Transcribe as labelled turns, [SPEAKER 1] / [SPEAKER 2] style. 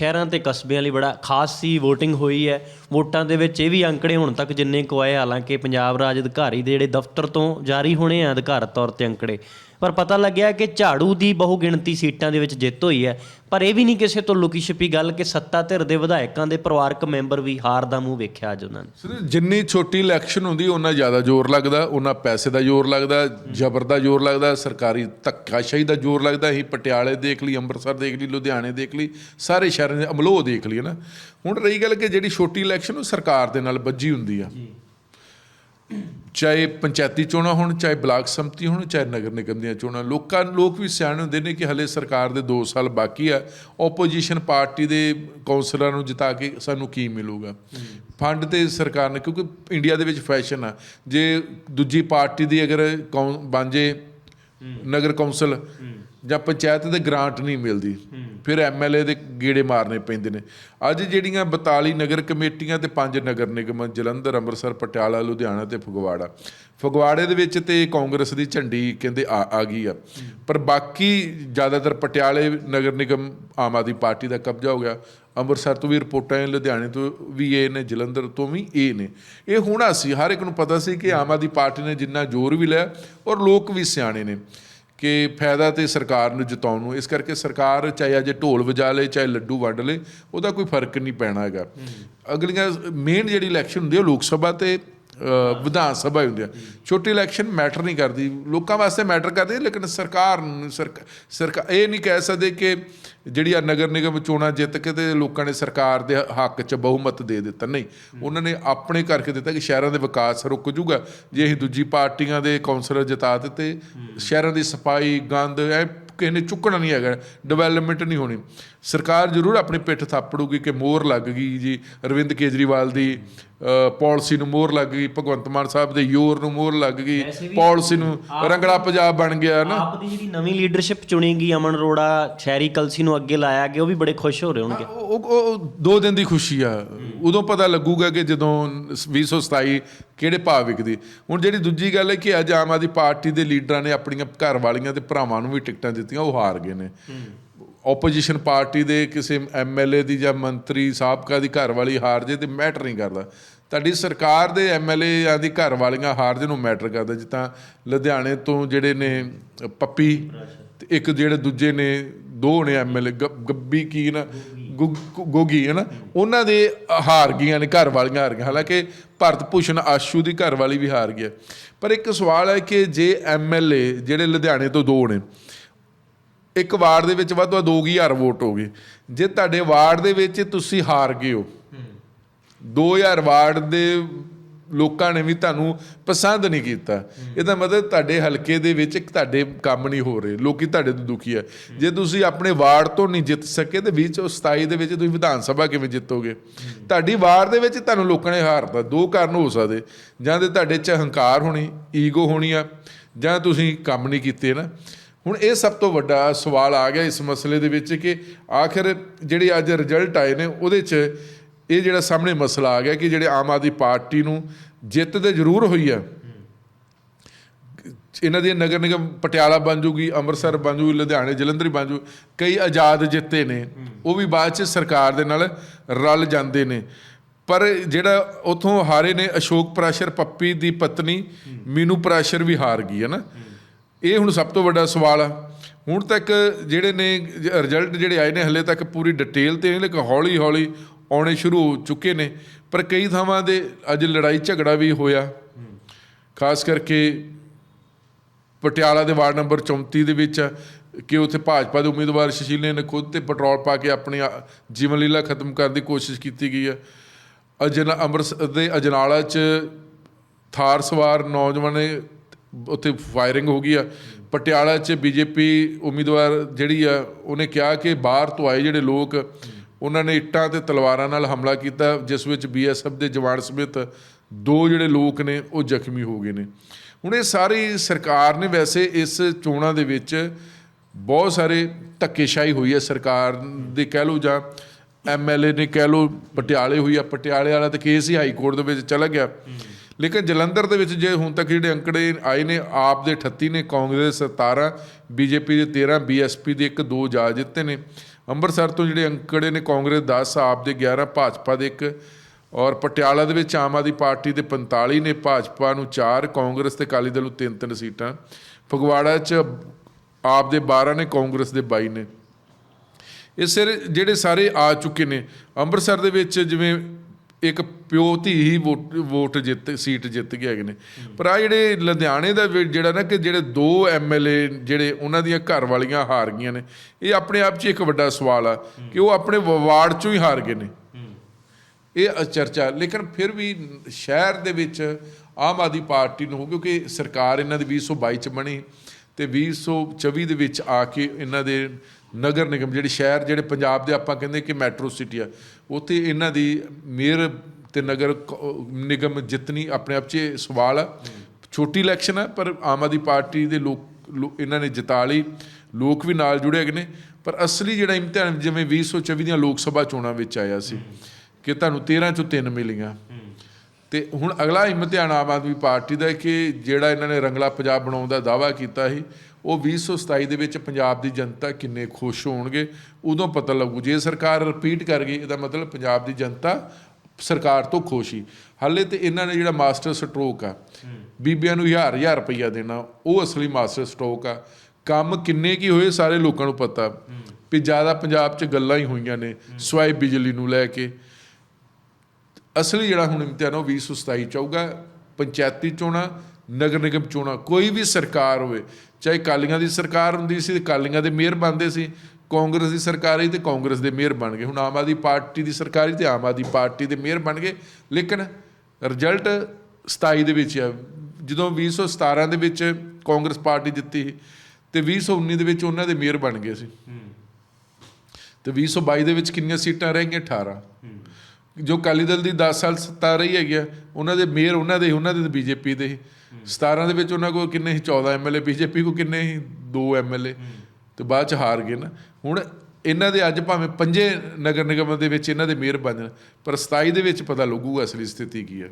[SPEAKER 1] ਸ਼ਹਿਰਾਂ ਤੇ ਕਸਬਿਆਂ ਲਈ ਬੜਾ ਖਾਸ ਸੀ, VOTING ਹੋਈ ਹੈ। ਵੋਟਾਂ ਦੇ ਵਿੱਚ ਇਹ ਵੀ ਅੰਕੜੇ ਹੁਣ ਤੱਕ ਜਿੰਨੇ ਕੁ ਆਏ, ਹਾਲਾਂਕਿ ਪੰਜਾਬ ਰਾਜ ਅਧਿਕਾਰੀ ਦੇ ਜਿਹੜੇ ਦਫ਼ਤਰ ਤੋਂ ਜਾਰੀ ਹੋਣੇ ਆ, ਅਧਿਕਾਰਤ ਤੌਰ ਤੇ ਅੰਕੜੇ। ਪਰ ਪਤਾ ਲੱਗਿਆ ਕਿ ਝਾੜੂ ਦੀ ਬਹੁ ਗਿਣਤੀ ਸੀਟਾਂ ਦੇ ਵਿੱਚ ਜਿੱਤ ਹੋਈ ਹੈ। ਪਰ ਇਹ ਵੀ ਨਹੀਂ ਕਿਸੇ ਤੋਂ ਲੁਕੀ ਛਿਪੀ ਗੱਲ ਕਿ ਸੱਤਾ ਧਿਰ ਦੇ ਵਿਧਾਇਕਾਂ ਦੇ ਪਰਿਵਾਰਕ ਮੈਂਬਰ ਵੀ ਹਾਰ ਦਾ ਮੂੰਹ ਵੇਖਿਆ ਅੱਜ ਉਹਨਾਂ ਨੇ।
[SPEAKER 2] ਜਿੰਨੀ ਛੋਟੀ ਇਲੈਕਸ਼ਨ ਹੁੰਦੀ ਉਹਨਾਂ ਜ਼ਿਆਦਾ ਜ਼ੋਰ ਲੱਗਦਾ ਉਹਨਾਂ ਪੈਸੇ ਦਾ ਜ਼ੋਰ ਲੱਗਦਾ ਜ਼ਬਰ ਦਾ ਜ਼ੋਰ ਲੱਗਦਾ ਸਰਕਾਰੀ ਧੱਕਾਸ਼ਾਹੀ ਦਾ ਜ਼ੋਰ ਲੱਗਦਾ ਅਸੀਂ ਪਟਿਆਲੇ ਦੇਖ ਲਈ ਅੰਮ੍ਰਿਤਸਰ ਦੇਖ ਲਈ ਲੁਧਿਆਣੇ ਦੇਖ ਲਈ ਸਾਰੇ ਸ਼ਹਿਰਾਂ ਦੇ ਅਮਲੋਹ ਦੇਖ ਲਈ ਨਾ। ਹੁਣ ਰਹੀ ਗੱਲ ਕਿ ਜਿਹੜੀ ਛੋਟੀ ਇਲੈਕਸ਼ਨ ਉਹ ਸਰਕਾਰ ਦੇ ਨਾਲ ਬੱਜੀ ਹੁੰਦੀ ਆ। ਚਾਹੇ ਪੰਚਾਇਤੀ ਚੋਣਾਂ ਹੋਣ ਚਾਹੇ ਬਲਾਕ ਸੰਮਤੀ ਹੋਣ ਚਾਹੇ ਨਗਰ ਨਿਗਮ ਦੀਆਂ ਚੋਣਾਂ ਲੋਕਾਂ ਲੋਕ ਵੀ ਸਿਆਣੇ ਹੁੰਦੇ ਨੇ ਕਿ ਹਲੇ ਸਰਕਾਰ ਦੇ 2 ਸਾਲ ਬਾਕੀ ਆ ਆਪੋਜੀਸ਼ਨ ਪਾਰਟੀ ਦੇ ਕੌਂਸਲਰਾਂ ਨੂੰ ਜਿਤਾ ਕੇ ਸਾਨੂੰ ਕੀ ਮਿਲੂਗਾ? ਫੰਡ ਤੇ ਸਰਕਾਰ ਨੇ ਕਿਉਂਕਿ ਇੰਡੀਆ ਦੇ ਵਿੱਚ ਫੈਸ਼ਨ ਆ ਜੇ ਦੂਜੀ ਪਾਰਟੀ ਦੀ ਅਗਰ ਜੇ ਨਗਰ ਕੌਂਸਲ ਜਾਂ ਪੰਚਾਇਤ ਦੇ ਗ੍ਰਾਂਟ ਨਹੀਂ ਮਿਲਦੀ ਫਿਰ ਐਮਐਲਏ ਦੇ ਗੇੜੇ ਮਾਰਨੇ ਪੈਂਦੇ ਨੇ। ਅੱਜ ਜਿਹੜੀਆਂ 42 ਨਗਰ ਕਮੇਟੀਆਂ ਤੇ ਪੰਜ ਨਗਰ ਨਿਗਮ ਜਲੰਧਰ ਅੰਮ੍ਰਿਤਸਰ ਪਟਿਆਲਾ ਲੁਧਿਆਣਾ ਤੇ ਫਗਵਾੜਾ। ਫਗਵਾੜੇ ਦੇ ਵਿੱਚ ਤੇ ਕਾਂਗਰਸ ਦੀ ਝੰਡੀ ਕਹਿੰਦੇ ਆ ਆ ਗਈ ਆ। ਪਰ ਬਾਕੀ ਜ਼ਿਆਦਾਤਰ ਪਟਿਆਲੇ ਨਗਰ ਨਿਗਮ ਆਮ ਆਦਮੀ ਪਾਰਟੀ ਦਾ ਕਬਜ਼ਾ ਹੋ ਗਿਆ। ਅੰਮ੍ਰਿਤਸਰ ਤੋਂ ਵੀ ਰਿਪੋਰਟਾਂ ਆਈਆਂ, ਲੁਧਿਆਣੇ ਤੋਂ ਵੀ ਇਹ ਨੇ ਜਲੰਧਰ ਤੋਂ ਵੀ ਇਹ ਨੇ। ਇਹ ਹੋਣਾ ਸੀ ਹਰ ਇੱਕ ਨੂੰ ਪਤਾ ਸੀ ਕਿ ਆਮ ਆਦਮੀ ਪਾਰਟੀ ਨੇ ਜਿੰਨਾ ਜ਼ੋਰ ਵੀ ਲਿਆ ਔਰ ਲੋਕ ਵੀ ਸਿਆਣੇ ਨੇ। ਕਿ ਫਾਇਦਾ ਤੇ ਸਰਕਾਰ ਨੂੰ ਜਿਤਾਉਣ ਨੂੰ। ਇਸ ਕਰਕੇ ਸਰਕਾਰ ਚਾਹੇ ਅਜੇ ਢੋਲ ਵਜਾ ਲੇ ਚਾਹੇ ਲੱਡੂ ਵੰਡ ਲੇ ਉਹਦਾ ਕੋਈ ਫ਼ਰਕ ਨਹੀਂ ਪੈਣਾ ਹੈਗਾ। ਅਗਲੀਆਂ ਮੇਨ ਜਿਹੜੀ ਇਲੈਕਸ਼ਨ ਹੁੰਦੀ ਹੈ ਉਹ ਲੋਕ ਸਭਾ ਤੇ ਵਿਧਾਨ ਸਭਾ ਹੀ ਹੁੰਦੀ ਆ। ਛੋਟੀ ਇਲੈਕਸ਼ਨ ਮੈਟਰ ਨਹੀਂ ਕਰਦੀ। ਲੋਕਾਂ ਵਾਸਤੇ ਮੈਟਰ ਕਰਦੀ ਲੇਕਿਨ ਸਰਕਾਰ ਨੂੰ ਸਰਕ- ਸਰਕਾਰ ਇਹ ਨਹੀਂ ਕਹਿ ਸਕਦੇ ਕਿ ਜਿਹੜੀ ਆ ਨਗਰ ਨਿਗਮ ਚੋਣਾਂ ਜਿੱਤ ਕੇ ਤੇ ਲੋਕਾਂ ਨੇ ਸਰਕਾਰ ਦੇ ਹੱਕ 'ਚ ਬਹੁਮਤ ਦੇ ਦਿੱਤਾ। ਨਹੀਂ, ਉਹਨਾਂ ਨੇ ਆਪਣੇ ਕਰਕੇ ਦਿੱਤਾ ਕਿ ਸ਼ਹਿਰਾਂ ਦੇ ਵਿਕਾਸ ਰੁਕ ਜੂਗਾ। ਜੇ ਅਸੀਂ ਦੂਜੀ ਪਾਰਟੀਆਂ ਦੇ ਕੌਂਸਲਰ ਜਿਤਾ ਦਿੱਤੇ, ਸ਼ਹਿਰਾਂ ਦੀ ਸਫ਼ਾਈ, ਗੰਦ, ਐ ਕਿਸੇ ਨੇ ਚੁੱਕਣਾ ਨਹੀਂ ਹੈਗਾ ਡਿਵੈਲਪਮੈਂਟ ਨਹੀਂ ਹੋਣੀ। ਸਰਕਾਰ ਜ਼ਰੂਰ ਆਪਣੀ ਪਿੱਠ ਥਾਪੜੂਗੀ ਕਿ ਮੋਹਰ ਲੱਗ ਗਈ ਜੀ। ਅਰਵਿੰਦ ਕੇਜਰੀਵਾਲ ਦੀ ਪਾਲਿਸੀ ਨੂੰ ਮੋਹਰ ਲੱਗ ਗਈ ਭਗਵੰਤ ਮਾਨ ਸਾਹਿਬ ਦੇ ਯੋਰ ਨੂੰ ਮੋਹਰ ਲੱਗ ਗਈ ਪਾਲਿਸੀ ਨੂੰ ਰੰਗਲਾ ਪੰਜਾਬ ਬਣ ਗਿਆ ਨਾ।
[SPEAKER 1] ਆਪ ਦੀ ਜਿਹੜੀ ਨਵੀਂ ਲੀਡਰਸ਼ਿਪ ਚੁਣੀ ਗਈ ਅਮਨ ਅਰੋੜਾ ਸ਼ਹਿਰੀ ਕਲਸੀ ਨੂੰ ਅੱਗੇ ਲਾਇਆ ਗਿਆ ਉਹ ਵੀ ਬੜੇ ਖੁਸ਼ ਹੋ ਰਹੇ ਹੋਣਗੇ।
[SPEAKER 2] ਉਹ ਦੋ ਦਿਨ ਦੀ ਖੁਸ਼ੀ ਆ। ਉਦੋਂ ਪਤਾ ਲੱਗੂਗਾ ਕਿ ਜਦੋਂ 2027 ਕਿਹੜੇ ਭਾਅ ਵਿਕਦੀ। ਹੁਣ ਜਿਹੜੀ ਦੂਜੀ ਗੱਲ ਹੈ ਕਿ ਅੱਜ ਆਮ ਆਦਮੀ ਪਾਰਟੀ ਦੇ ਲੀਡਰਾਂ ਨੇ ਆਪਣੀਆਂ ਘਰ ਵਾਲੀਆਂ ਤੇ ਭਰਾਵਾਂ ਨੂੰ ਵੀ ਟਿਕਟਾਂ ਦਿੱਤੀਆਂ ਉਹ ਹਾਰ ਗਏ ਨੇ। ਆਪੋਜੀਸ਼ਨ ਪਾਰਟੀ ਦੇ ਕਿਸੇ ਐਮਐਲਏ ਦੀ ਜਾਂ ਮੰਤਰੀ ਸਾਬਕਾ ਦੀ ਘਰ ਵਾਲੀ ਹਾਰ ਜੇ ਤੇ ਮੈਟਰ ਨਹੀਂ ਕਰਦਾ। ਤੁਹਾਡੀ ਸਰਕਾਰ ਦੇ ਐਮਐਲਏ ਜਾਂ ਦੀ ਘਰ ਵਾਲੀਆਂ ਹਾਰ ਜੇ ਨੂੰ ਮੈਟਰ ਕਰਦਾ। ਜਿੱਦਾਂ ਲੁਧਿਆਣੇ ਤੋਂ ਜਿਹੜੇ ਨੇ ਪੱਪੀ ਤੇ ਇੱਕ ਜਿਹੜੇ ਦੂਜੇ ਨੇ, ਦੋ ਨੇ ਐਮਐਲਏ ਗੱਬੀ ਕੀ ਨਾ ਗੁੱਗ- ਗੋਗੀ ਹੈ ਨਾ, ਉਹਨਾਂ ਦੇ ਹਾਰ ਗਈਆਂ ਨੇ, ਘਰ ਵਾਲੀਆਂ ਹਾਰ ਗਈਆਂ। ਹਾਲਾਂਕਿ ਭਾਰਤ ਭੂਸ਼ਣ ਆਸ਼ੂ ਦੀ ਘਰ ਵਾਲੀ ਵੀ ਹਾਰ ਗਿਆ ਪਰ ਇੱਕ ਸਵਾਲ ਹੈ ਕਿ ਜੇ ਐਮਐਲਏ ਜਿਹੜੇ ਲੁਧਿਆਣੇ ਤੋਂ ਦੋ ਨੇ ਇੱਕ ਵਾਰਡ ਦੇ ਵਿੱਚ ਵੱਧ ਤੋਂ ਵੱਧ 2000 ਵੋਟ ਹੋ ਗਏ। ਜੇ ਤੁਹਾਡੇ ਵਾਰਡ ਦੇ ਵਿੱਚ ਤੁਸੀਂ ਹਾਰ ਗਏ ਹੋ 2000 ਵਾਰਡ ਦੇ ਲੋਕਾਂ ਨੇ ਵੀ ਤੁਹਾਨੂੰ ਪਸੰਦ ਨਹੀਂ ਕੀਤਾ। ਇਹਦਾ ਮਤਲਬ ਤੁਹਾਡੇ ਹਲਕੇ ਦੇ ਵਿੱਚ ਤੁਹਾਡੇ ਕੰਮ ਨਹੀਂ ਹੋ ਰਹੇ, ਲੋਕੀ ਤੁਹਾਡੇ ਤੋਂ ਦੁਖੀ ਹੈ ਜੇ ਤੁਸੀਂ ਆਪਣੇ ਵਾਰਡ ਤੋਂ ਨਹੀਂ ਜਿੱਤ ਸਕੇ ਤੇ 2027 ਦੇ ਵਿੱਚ ਤੁਸੀਂ ਵਿਧਾਨ ਸਭਾ ਕਿਵੇਂ ਜਿੱਤੋਗੇ? ਤੁਹਾਡੀ ਵਾਰਡ ਦੇ ਵਿੱਚ ਤੁਹਾਨੂੰ ਲੋਕਾਂ ਨੇ ਹਾਰਤਾ, ਦੋ ਕਾਰਨ ਹੋ ਸਕਦੇ। ਜਾਂ ਤੇ ਤੁਹਾਡੇ ਚ ਹੰਕਾਰ ਹੋਣੀ, ਈਗੋ ਹੋਣੀ ਆ, ਜਾਂ ਤੁਸੀਂ ਕੰਮ ਨਹੀਂ ਕੀਤੇ ਨਾ। ਹੁਣ ਇਹ ਸਭ ਤੋਂ ਵੱਡਾ ਸਵਾਲ ਆ ਗਿਆ ਇਸ ਮਸਲੇ ਦੇ ਵਿੱਚ ਕਿ ਆਖਿਰ ਜਿਹੜੇ ਅੱਜ ਰਿਜ਼ਲਟ ਆਏ ਨੇ, ਉਹਦੇ 'ਚ ਇਹ ਜਿਹੜਾ ਸਾਹਮਣੇ ਮਸਲਾ ਆ ਗਿਆ ਕਿ ਜਿਹੜੇ ਆਮ ਆਦਮੀ ਪਾਰਟੀ ਨੂੰ ਜਿੱਤ ਤੇ ਜ਼ਰੂਰ ਹੋਈ ਹੈ ਇਹਨਾਂ ਦੀ ਨਗਰ ਨਿਗਮ ਪਟਿਆਲਾ ਬਣ ਜੂਗੀ, ਅੰਮ੍ਰਿਤਸਰ ਬਣ ਜੂਗੀ, ਲੁਧਿਆਣੇ, ਜਲੰਧਰ ਬਣ ਜੂ, ਕਈ ਆਜ਼ਾਦ ਜਿੱਤੇ ਨੇ, ਉਹ ਵੀ ਬਾਅਦ 'ਚ ਸਰਕਾਰ ਦੇ ਨਾਲ ਰਲ ਜਾਂਦੇ ਨੇ। ਪਰ ਜਿਹੜਾ ਉਥੋਂ ਹਾਰੇ ਨੇ ਅਸ਼ੋਕ ਪ੍ਰਾਸ਼ਰ, ਪੱਪੀ ਦੀ ਪਤਨੀ, ਮੀਨੂ ਪ੍ਰਾਸ਼ਰ ਵੀ ਹਾਰ ਗਈ ਹੈ ਨਾ। ਇਹ ਹੁਣ ਸਭ ਤੋਂ ਵੱਡਾ ਸਵਾਲ ਆ। ਹੁਣ ਤੱਕ ਜਿਹੜੇ ਨੇ ਰਿਜ਼ਲਟ ਜਿਹੜੇ ਆਏ ਨੇ, ਹਲੇ ਤੱਕ ਪੂਰੀ ਡਿਟੇਲ ਤੇ ਨਹੀਂ, ਲੇਕਿਨ ਹੌਲੀ ਹੌਲੀ ਆਉਣੇ ਸ਼ੁਰੂ ਹੋ ਚੁੱਕੇ ਨੇ। ਪਰ ਕਈ ਥਾਵਾਂ ਦੇ ਅੱਜ ਲੜਾਈ ਝਗੜਾ ਵੀ ਹੋਇਆ। ਖਾਸ ਕਰਕੇ ਪਟਿਆਲਾ ਦੇ ਵਾਰਡ ਨੰਬਰ 34 ਦੇ ਵਿੱਚ ਕਿ ਉੱਥੇ ਭਾਜਪਾ ਦੇ ਉਮੀਦਵਾਰ ਸ਼ਸ਼ੀਲੇ ਨੇ ਖੁਦ ਤੇ ਪੈਟਰੋਲ ਪਾ ਕੇ ਆਪਣੀ ਜੀਵਨ ਲੀਲਾ ਖਤਮ ਕਰਨ ਦੀ ਕੋਸ਼ਿਸ਼ ਕੀਤੀ ਗਈ ਹੈ ਅਜਨ, ਅੰਮ੍ਰਿਤਸਰ ਦੇ ਅਜਨਾਲਾ 'ਚ ਥਾਰ ਸਵਾਰ ਨੌਜਵਾਨ ਨੇ ਉੱਥੇ ਫਾਇਰਿੰਗ ਹੋ ਗਈ ਆ। ਪਟਿਆਲਾ 'ਚ ਬੀਜੇਪੀ ਉਮੀਦਵਾਰ ਜਿਹੜੀ ਆ, ਉਹਨੇ ਕਿਹਾ ਕਿ ਬਾਹਰ ਤੋਂ ਆਏ ਜਿਹੜੇ ਲੋਕ, ਉਹਨਾਂ ਨੇ ਇੱਟਾਂ ਤੇ ਤਲਵਾਰਾਂ ਨਾਲ ਹਮਲਾ ਕੀਤਾ, ਜਿਸ ਵਿੱਚ ਬੀਐਸਐਫ ਦੇ ਜਵਾਨ ਸਮੇਤ ਦੋ ਜਿਹੜੇ ਲੋਕ ਨੇ, ਉਹ ਜ਼ਖਮੀ ਹੋ ਗਏ ਨੇ। ਹੁਣ ਇਹ ਸਾਰੀ ਸਰਕਾਰ ਨੇ ਵੈਸੇ ਇਸ ਚੋਣਾਂ ਦੇ ਵਿੱਚ ਬਹੁਤ ਸਾਰੇ ਧੱਕੇਸ਼ਾਹੀ ਹੋਈ ਹੈ। ਸਰਕਾਰ ਦੇ ਕਹਿ ਲਓ ਜਾਂ ਐਮਐਲਏ ਨੇ ਕਹਿ ਲਓ, ਪਟਿਆਲੇ ਹੋਈ ਆ। ਪਟਿਆਲੇ ਵਾਲਾ ਤਾਂ ਕੇਸ ਹੀ ਹਾਈ ਕੋਰਟ ਦੇ ਵਿੱਚ ਚਲਾ ਗਿਆ। ਲੇਕਿਨ ਜਲੰਧਰ ਦੇ ਵਿੱਚ ਜੇ ਹੁਣ ਤੱਕ ਜਿਹੜੇ ਅੰਕੜੇ ਆਏ ਨੇ, ਆਪ ਦੇ 38 ਨੇ, ਕਾਂਗਰਸ ਦੇ 17 ਬੀਜੇਪੀ ਦੇ 13 ਬੀਐਸਪੀ ਦੇ ਇੱਕ ਦੋ ਜਾ ਜਿੱਤੇ ਨੇ। ਅੰਮ੍ਰਿਤਸਰ ਤੋਂ ਜਿਹੜੇ ਅੰਕੜੇ ਨੇ, ਕਾਂਗਰਸ 10 ਆਪ ਦੇ 11 ਭਾਜਪਾ ਦੇ ਇੱਕ। ਔਰ ਪਟਿਆਲਾ ਦੇ ਵਿੱਚ ਆਮ ਆਦਮੀ ਪਾਰਟੀ ਦੇ 45 ਨੇ, ਭਾਜਪਾ ਨੂੰ 4 ਕਾਂਗਰਸ ਤੇ ਅਕਾਲੀ ਦਲ ਨੂੰ 3-3 ਸੀਟਾਂ। ਫਗਵਾੜਾ 'ਚ ਆਪ ਦੇ 12 ਨੇ, ਕਾਂਗਰਸ ਦੇ 22 ਨੇ। ਇਹ ਸਾਰੇ ਜਿਹੜੇ ਸਾਰੇ ਆ ਚੁੱਕੇ ਨੇ, ਅੰਮ੍ਰਿਤਸਰ ਦੇ ਵਿੱਚ ਜਿਵੇਂ ਇੱਕ ਪਿਓ ਧੀ ਹੀ ਵੋਟ ਵੋਟ ਜਿੱਤ, ਸੀਟ ਜਿੱਤ ਗਏ ਹੈਗੇ ਨੇ। ਪਰ ਆ ਜਿਹੜੇ ਲੁਧਿਆਣੇ ਦਾ ਜਿਹੜਾ ਨਾ ਕਿ ਜਿਹੜੇ ਦੋ ਐਮਐਲਏ ਜਿਹੜੇ ਉਹਨਾਂ ਦੀਆਂ ਘਰ ਵਾਲੀਆਂ ਹਾਰ ਗਈਆਂ ਨੇ, ਇਹ ਆਪਣੇ ਆਪ 'ਚ ਇੱਕ ਵੱਡਾ ਸਵਾਲ ਆ ਕਿ ਉਹ ਆਪਣੇ ਵਾਰਡ 'ਚੋਂ ਹੀ ਹਾਰ ਗਏ ਨੇ। ਇਹ ਚਰਚਾ ਲੇਕਿਨ ਫਿਰ ਵੀ ਸ਼ਹਿਰ ਦੇ ਵਿੱਚ ਆਮ ਆਦਮੀ ਪਾਰਟੀ ਨੂੰ ਕਿਉਂਕਿ ਸਰਕਾਰ ਇਹਨਾਂ ਦੀ 2022 ਚ ਬਣੀ ਤੇ 2024 ਦੇ ਵਿੱਚ ਆ ਕੇ ਇਹਨਾਂ ਦੇ ਨਗਰ ਨਿਗਮ, ਜਿਹੜੇ ਸ਼ਹਿਰ, ਜਿਹੜੇ ਪੰਜਾਬ ਦੇ ਆਪਾਂ ਕਹਿੰਦੇ ਕਿ ਮੈਟਰੋ ਸਿਟੀ ਆ, ਉੱਥੇ ਇਹਨਾਂ ਦੀ ਮੇਅਰ ਤੇ ਨਗਰ ਨਿਗਮ ਜਿੱਤਣੀ ਆਪਣੇ ਆਪ 'ਚ ਸਵਾਲ ਆ। ਛੋਟੀ ਇਲੈਕਸ਼ਨ ਆ, ਪਰ ਆਮ ਆਦਮੀ ਪਾਰਟੀ ਦੇ ਲੋਕ ਇਹਨਾਂ ਨੇ ਜਿਤਾ ਲਈ। ਲੋਕ ਵੀ ਨਾਲ ਜੁੜੇ ਹੈਗੇ ਨੇ, ਪਰ ਅਸਲੀ ਜਿਹੜਾ ਇਮਤਿਹਾਨ, ਜਿਵੇਂ 2024 ਦੀਆਂ ਲੋਕ ਸਭਾ ਚੋਣਾਂ ਵਿੱਚ ਆਇਆ ਸੀ, ਕਿ ਤੁਹਾਨੂੰ 13 ਚੋਂ 3 ਮਿਲੀਆਂ। ਤੇ ਹੁਣ ਅਗਲਾ ਇਮਤਿਹਾਨ ਆਮ ਆਦਮੀ ਪਾਰਟੀ ਦਾ ਕਿ ਜਿਹੜਾ ਇਹਨਾਂ ਨੇ ਰੰਗਲਾ ਪੰਜਾਬ ਬਣਾਉਣ ਦਾ ਦਾਵਾ ਕੀਤਾ ਸੀ, ਉਹ 2027 ਦੇ ਵਿੱਚ ਪੰਜਾਬ ਦੀ ਜਨਤਾ ਕਿੰਨੇ ਖੁਸ਼ ਹੋਣਗੇ, ਉਦੋਂ ਪਤਾ ਲੱਗੂ। ਜੇ ਸਰਕਾਰ ਰਿਪੀਟ ਕਰ ਗਈ, ਇਹਦਾ ਮਤਲਬ ਪੰਜਾਬ ਦੀ ਜਨਤਾ ਸਰਕਾਰ ਤੋਂ ਖੁਸ਼ ਹੀ ਹਾਲੇ ਤੇ ਇਹਨਾਂ ਨੇ ਜਿਹੜਾ ਮਾਸਟਰ ਸਟ੍ਰੋਕ ਆ, ਬੀਬੀਆਂ ਨੂੰ ਹਜ਼ਾਰ ਹਜ਼ਾਰ ਰੁਪਈਆ ਦੇਣਾ, ਉਹ ਅਸਲੀ ਮਾਸਟਰ ਸਟ੍ਰੋਕ ਆ। ਕੰਮ ਕਿੰਨੇ ਕੀ ਹੋਏ, ਸਾਰੇ ਲੋਕਾਂ ਨੂੰ ਪਤਾ। ਵੀ ਜ਼ਿਆਦਾ ਪੰਜਾਬ 'ਚ ਗੱਲਾਂ ਹੀ ਹੋਈਆਂ ਨੇ, ਸਵਾਈ ਬਿਜਲੀ ਨੂੰ ਲੈ ਕੇ ਅਸਲੀ ਜਿਹੜਾ ਹੁਣ ਇਮਤਿਹਾਨ ਉਹ 2027 ਚ ਆਊਗਾ ਪੰਚਾਇਤੀ ਚੋਣਾਂ ਨਗਰ ਨਿਗਮ ਚੋਣਾਂ ਕੋਈ ਵੀ ਸਰਕਾਰ ਹੋਵੇ ਚਾਹੇ ਕਾਲੀਆਂ ਦੀ ਸਰਕਾਰ ਹੁੰਦੀ ਸੀ ਤੇ ਕਾਲੀਆਂ ਦੇ ਮੇਅਰ ਬਣਦੇ ਸੀ ਕਾਂਗਰਸ ਦੀ ਸਰਕਾਰ ਆਈ ਤੇ ਕਾਂਗਰਸ ਦੇ ਮੇਅਰ ਬਣ ਗਏ। ਹੁਣ ਆਮ ਆਦਮੀ ਪਾਰਟੀ ਦੀ ਸਰਕਾਰ ਆਈ ਤੇ ਆਮ ਆਦਮੀ ਪਾਰਟੀ ਦੇ ਮੇਅਰ ਬਣ ਗਏ। ਲੇਕਿਨ ਰਿਜ਼ਲਟ 27 ਦੇ ਵਿੱਚ ਆ। ਜਦੋਂ 2017 ਦੇ ਵਿੱਚ ਕਾਂਗਰਸ ਪਾਰਟੀ ਜਿੱਤੀ ਤੇ 2019 ਦੇ ਵਿੱਚ ਉਹਨਾਂ ਦੇ ਮੇਅਰ ਬਣ ਗਏ ਸੀ। ਤੇ 2022 ਦੇ ਵਿੱਚ ਕਿੰਨੀਆਂ ਸੀਟਾਂ ਰਹਿ ਗਈਆਂ? 18 ਜੋ ਅਕਾਲੀ ਦਲ ਦੀ 10 ਸਾਲ ਸੱਤਾ ਰਹੀ ਹੈਗੀ ਆ, ਉਹਨਾਂ ਦੇ ਮੇਅਰ, ਉਹਨਾਂ ਦੇ ਉਹਨਾਂ ਦੇ ਬੀਜੇਪੀ ਦੇ ਸੀ। 17 ਦੇ ਵਿੱਚ ਉਹਨਾਂ ਕੋਲ ਕਿੰਨੇ ਸੀ 14 ਐਮਐਲਏ ਬੀਜੇਪੀ ਕੋ ਕਿੰਨੇ ਸੀ 2 ਐਮਐਲਏ ਤੇ ਬਾਅਦ ਚ ਹਾਰ ਗਏ ਨਾ। ਹੁਣ ਇਹਨਾਂ ਦੇ ਅੱਜ ਭਾਵੇਂ ਪੰਜੇ ਨਗਰ ਨਿਗਮ ਦੇ ਵਿੱਚ ਇਹਨਾਂ ਦੇ ਮੇਅਰ ਬਣ ਜਾਣ, ਪਰ 27 ਦੇ ਵਿੱਚ ਪਤਾ ਲੱਗੂਗਾ ਅਸਲੀ ਸਥਿਤੀ ਕੀ ਹੈ।